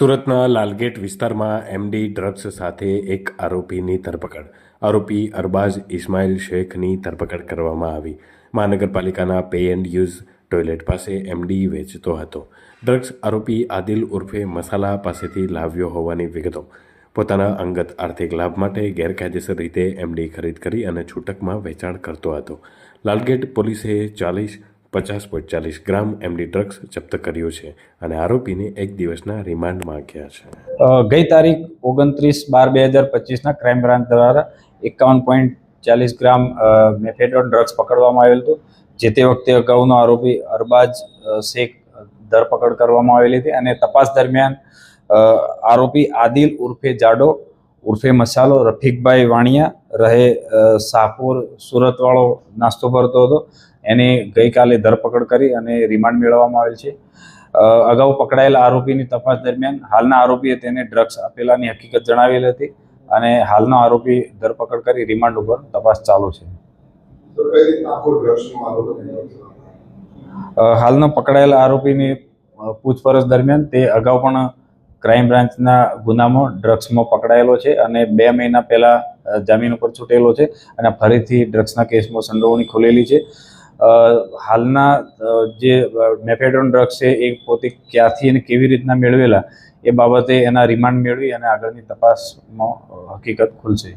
સુરતના લાલગેટ વિસ્તારમાં MD drugs સાથે એક આરોપીની ધરપકડ. આરોપી અરબાઝ ઇસ્માઇલ શેખની ધરપકડ કરવામાં આવી. મહાનગરપાલિકાના પે એન્ડ યુઝ ટોયલેટ પાસે એમડી વેચતો હતો. ડ્રગ્સ આરોપી આદિલ ઉર્ફે મસાલા પાસેથી લાવ્યો હોવાની વિગતો. પોતાના અંગત આર્થિક લાભ માટે ગેરકાયદેસર રીતે એમડી ખરીદ કરી અને છૂટકમાં વેચાણ કરતો હતો. લાલગેટ પોલીસે ચાલીસ પચાસ પોઈન્ટ ચાલીસ ગ્રામ એમડી ડ્રગ્સ જપ્ત કર્યું છે અને આરોપીને એક દિવસના રિમાન્ડ માંગ્યા છે. ગઈ તારીખ ઓગણત્રીસ બાર બે હજાર પચીસના ક્રાઇમ બ્રાન્ચ દ્વારા એકાવન પોઈન્ટ ચાલીસ ગ્રામ મેફેડોન ડ્રગ્સ પકડવામાં આવેલ હતું, જે તે વખતે અગાઉનો આરોપી અરબાજ શેખ ધરપકડ કરવામાં આવેલી હતી અને તપાસ દરમિયાન આરોપી આદિલ ઉર્ફે જાડો ઉર્ફે મસાલો રફીકભાઈ વાણિયા રહે શાહપુર સુરતવાળો નાસ્તો ભરતો હતો. એની ગઈકાલે ધરપકડ કરી અને રિમાન્ડ મેળવવામાં આવેલ છે. અગાઉ પકડાયેલા આરોપીની તપાસ દરમિયાન હાલના આરોપીએ તેને ડ્રગ્સ આપેલાની હકીકત જણાવેલ હતી અને હાલનો આરોપી ધરપકડ કરી રિમાન્ડ ઉપર તપાસ ચાલુ છે. હાલનો પકડાયેલા આરોપીની પૂછપરછ દરમિયાન તે અગાઉ પણ ક્રાઇમ બ્રાન્ચના ગુનામાં ડ્રગ્સમાં પકડાયેલો છે અને બે મહિના પહેલા જામીન ઉપર છૂટેલો છે અને ફરીથી ડ્રગ્સના કેસમાં સંડોવણી ખોલેલી છે. હાલના જે મેફેડોન ડ્રગ્સ છે એ પોતે ક્યાંથી અને કેવી રીતના મેળવેલા એ બાબતે એના રિમાન્ડ મેળવી અને આગળની તપાસમાં હકીકત ખુલશે.